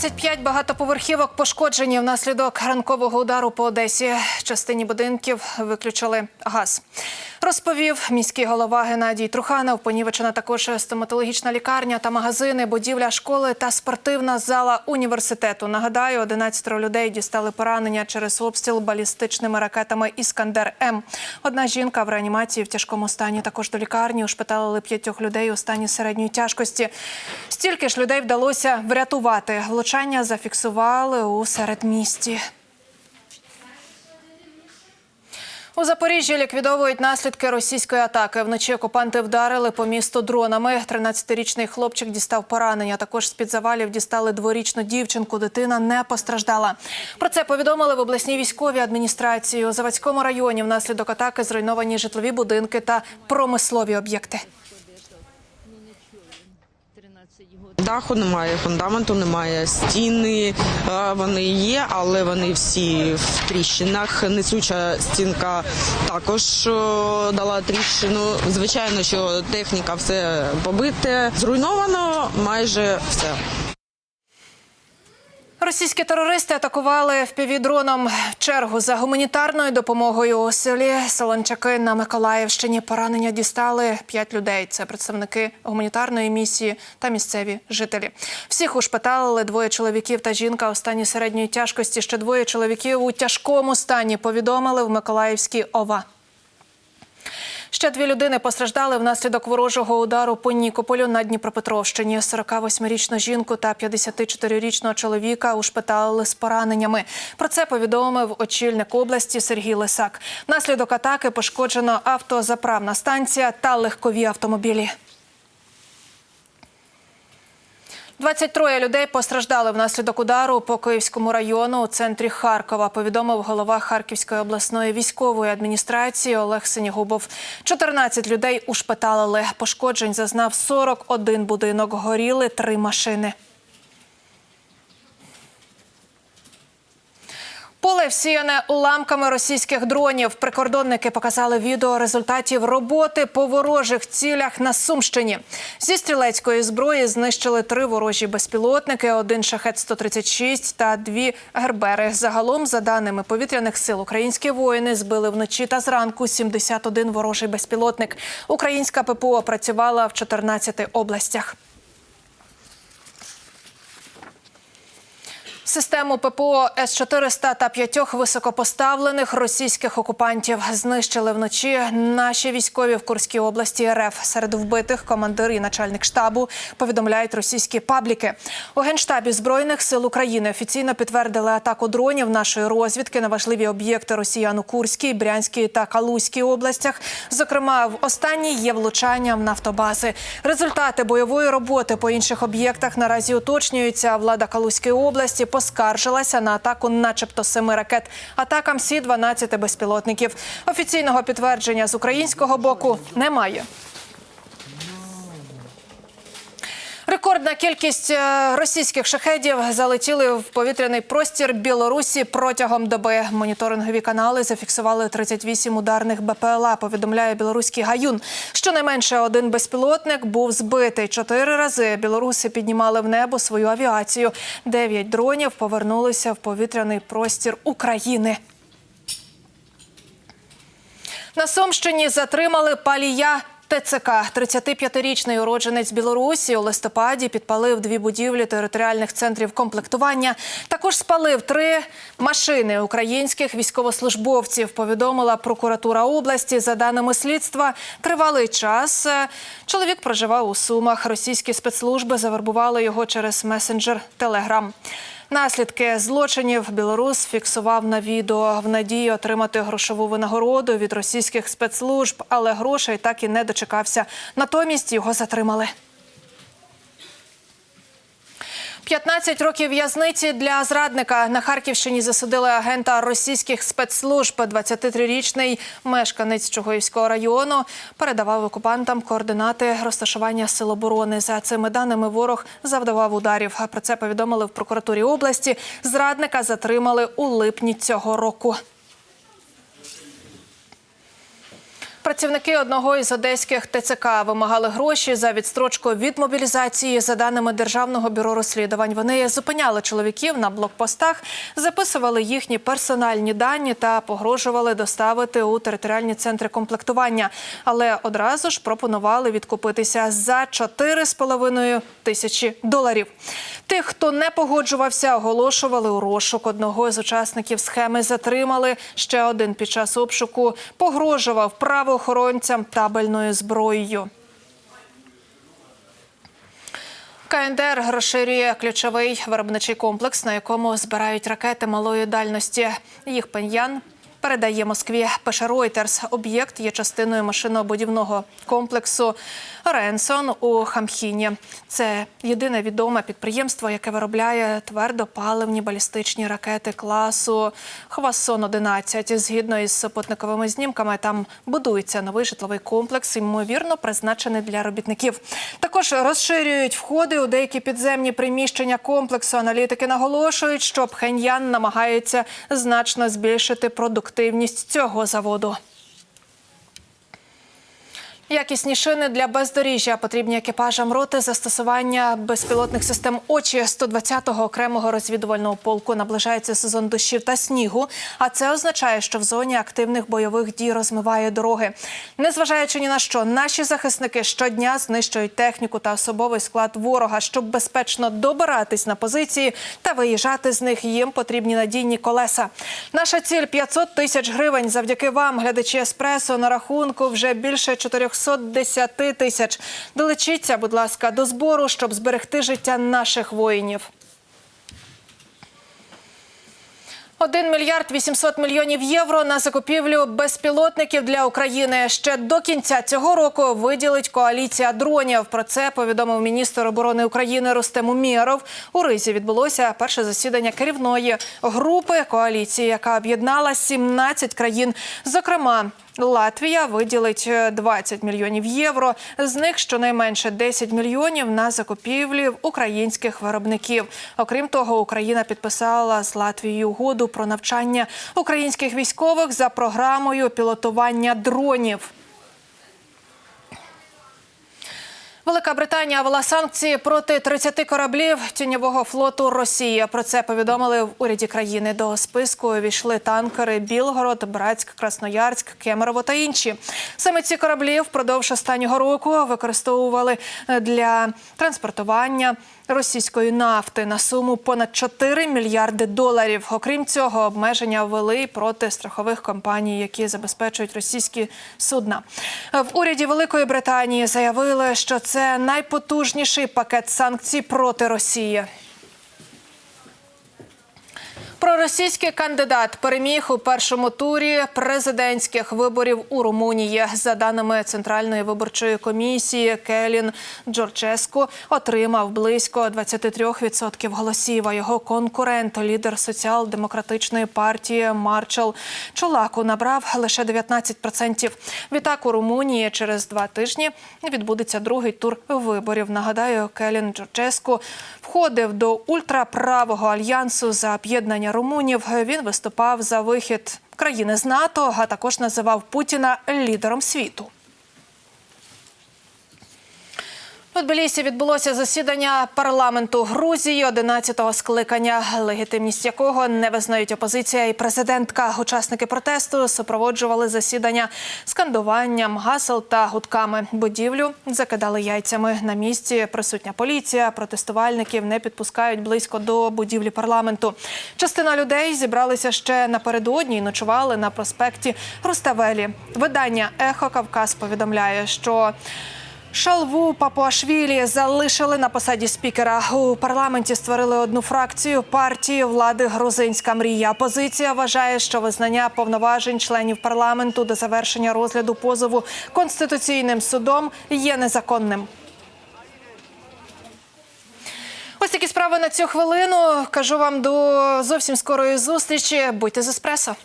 25 багатоповерхівок пошкоджені внаслідок ранкового удару по Одесі. Частині будинків виключили газ. Розповів міський голова Геннадій Труханов. Понівечена також стоматологічна лікарня та магазини, будівля школи та спортивна зала університету. Нагадаю, 11 людей дістали поранення через обстріл балістичними ракетами Іскандер М. Одна жінка в реанімації в тяжкому стані. Також до лікарні ушпиталили п'ятьох людей у стані середньої тяжкості. Стільки ж людей вдалося врятувати. Влучання зафіксували у середмісті. У Запоріжжі ліквідовують наслідки російської атаки. Вночі окупанти вдарили по місту дронами. 13-річний хлопчик дістав поранення. Також з-під завалів дістали дворічну дівчинку. Дитина не постраждала. Про це повідомили в обласній військовій адміністрації. У Заводському районі внаслідок атаки зруйновані житлові будинки та промислові об'єкти. Даху немає, фундаменту немає, стіни е, вони є, але вони всі в тріщинах. Несуча стінка також е, дала тріщину. Звичайно, що техніка все побите, зруйновано майже все. Російські терористи атакували впівдроном чергу за гуманітарною допомогою у селі Солончаки на Миколаївщині. Поранення дістали п'ять людей. Це представники гуманітарної місії та місцеві жителі. Всіх ушпиталили двоє чоловіків та жінка у стані середньої тяжкості. Ще двоє чоловіків у тяжкому стані повідомили в Миколаївській ОВА. Ще дві людини постраждали внаслідок ворожого удару по Нікополю на Дніпропетровщині. 48-річну жінку та 54-річного чоловіка ушпиталили з пораненнями. Про це повідомив очільник області Сергій Лисак. Внаслідок атаки пошкоджено автозаправна станція та легкові автомобілі. 23 людей постраждали внаслідок удару по Київському району у центрі Харкова. Повідомив голова Харківської обласної військової адміністрації Олег Синігубов. 14 людей ушпиталили. Пошкоджень зазнав 41 будинок. Горіли три машини. Поле всіяне уламками російських дронів. Прикордонники показали відео результатів роботи по ворожих цілях на Сумщині. Зі стрілецької зброї знищили три ворожі безпілотники, один шахет 136 та дві гербери. Загалом, за даними повітряних сил, українські воїни збили вночі та зранку 71 ворожий безпілотник. Українська ППО працювала в 14 областях. Систему ППО С-400 та п'ятьох високопоставлених російських окупантів знищили вночі наші військові в Курській області РФ. Серед вбитих командир і начальник штабу повідомляють російські пабліки. У генштабі збройних сил України офіційно підтвердили атаку дронів нашої розвідки на важливі об'єкти росіян у Курській, Брянській та Калузькій областях. Зокрема, в останній є влучання в нафтобази. Результати бойової роботи по інших об'єктах наразі уточнюються. Влада Калузької області поскаржилася на атаку, начебто семи ракет. Атакам сі 12 безпілотників. Офіційного підтвердження з українського боку немає. Рекордна кількість е, російських шахедів залетіли в повітряний простір Білорусі протягом доби. Моніторингові канали зафіксували 38 ударних БПЛА. Повідомляє білоруський гаюн. Щонайменше один безпілотник був збитий. Чотири рази білоруси піднімали в небо свою авіацію. Дев'ять дронів повернулися в повітряний простір України. На Сумщині затримали палія ТЦК. 35-річний уродженець Білорусі у листопаді підпалив дві будівлі територіальних центрів комплектування. Також спалив три машини українських військовослужбовців. Повідомила прокуратура області. За даними слідства, тривалий час е, чоловік проживав у Сумах. Російські спецслужби завербували його через месенджер Телеграм. Наслідки злочинів білорус фіксував на відео в надії отримати грошову винагороду від російських спецслужб, але грошей так і не дочекався. Натомість його затримали. 15 років в'язниці для зрадника на Харківщині засудили агента російських спецслужб. 23-річний мешканець Чугоївського району передавав окупантам координати розташування сил оборони. За цими даними ворог завдавав ударів. Про це повідомили в прокуратурі області. Зрадника затримали у липні цього року. Працівники одного із одеських ТЦК вимагали гроші за відстрочку від мобілізації. За даними Державного бюро розслідувань, вони зупиняли чоловіків на блокпостах, записували їхні персональні дані та погрожували доставити у територіальні центри комплектування. Але одразу ж пропонували відкупитися за 4,5 тисячі доларів. Тих, хто не погоджувався, оголошували у розшук. Одного з учасників схеми затримали. Ще один під час обшуку погрожував правоохоронцям табельною зброєю. КНДР розширює ключовий виробничий комплекс, на якому збирають ракети малої дальності. Їх пеньян передає Москві. Пише Reuters. Об'єкт є частиною машинобудівного комплексу Ренсон у Хамхіні. Це єдине відоме підприємство, яке виробляє твердопаливні балістичні ракети класу Хвасон 11 Згідно із супутниковими знімками, там будується новий житловий комплекс, ймовірно, призначений для робітників. Також розширюють входи у деякі підземні приміщення комплексу. Аналітики наголошують, що Пхеньян намагається значно збільшити продуктивність цього заводу. Якісні шини для бездоріжжя потрібні екіпажам роти застосування безпілотних систем очі 120-го окремого розвідувального полку наближається сезон дощів та снігу. А це означає, що в зоні активних бойових дій розмиває дороги. Незважаючи ні на що, наші захисники щодня знищують техніку та особовий склад ворога, щоб безпечно добиратись на позиції та виїжджати з них. Їм потрібні надійні колеса. Наша ціль 500 тисяч гривень. Завдяки вам, глядачі еспресо, на рахунку вже більше 410 тисяч. Долучіться, будь ласка, до збору, щоб зберегти життя наших воїнів. 1 мільярд 800 мільйонів євро на закупівлю безпілотників для України. Ще до кінця цього року виділить коаліція дронів. Про це повідомив міністр оборони України Рустем Умєров. У Ризі відбулося перше засідання керівної групи коаліції, яка об'єднала 17 країн. Зокрема, Латвія виділить е, 20 мільйонів євро. З них щонайменше 10 мільйонів на закупівлі українських виробників. Окрім того, Україна підписала з Латвією угоду про навчання українських військових за програмою пілотування дронів. Велика Британія ввела санкції проти 30 кораблів тіньового флоту Росії. Про це повідомили в уряді країни. До списку увійшли танкери Білгород, Братськ, Красноярськ, Кемерово та інші. Саме ці кораблі впродовж останнього року використовували для транспортування російської нафти на суму понад 4 мільярди доларів. Окрім цього, обмеження ввели проти страхових компаній, які забезпечують російські судна. В уряді Великої Британії заявили, що це найпотужніший пакет санкцій проти Росії. Проросійський кандидат переміг у першому турі президентських виборів у Румунії. За даними Центральної виборчої комісії, Келін Джорджеску отримав близько 23% голосів. А його конкурент, лідер соціал-демократичної партії Марчел Чулаку, набрав лише 19%. Відтак у Румунії через два тижні відбудеться другий тур виборів. Нагадаю, Келін Джорджеску входив до ультраправого альянсу за об'єднання румунів. Він виступав за вихід країни з НАТО, а також називав Путіна лідером світу. У Тбілісі відбулося засідання парламенту Грузії 11-го скликання, легітимність якого не визнають опозиція і президентка. Учасники протесту супроводжували засідання скандуванням гасел та гудками. Будівлю закидали яйцями. На місці присутня поліція. Протестувальників не підпускають близько до будівлі парламенту. Частина людей зібралися ще напередодні і ночували на проспекті Руставелі. Видання Ехо Кавказ повідомляє, що Шалву Папуашвілі залишили на посаді спікера. У парламенті створили одну фракцію партії влади Грузинська мрія. Опозиція вважає, що визнання повноважень членів парламенту до завершення розгляду позову конституційним судом є незаконним. Ось такі справи на цю хвилину. Кажу вам до зовсім скорої зустрічі. Будьте з еспресо.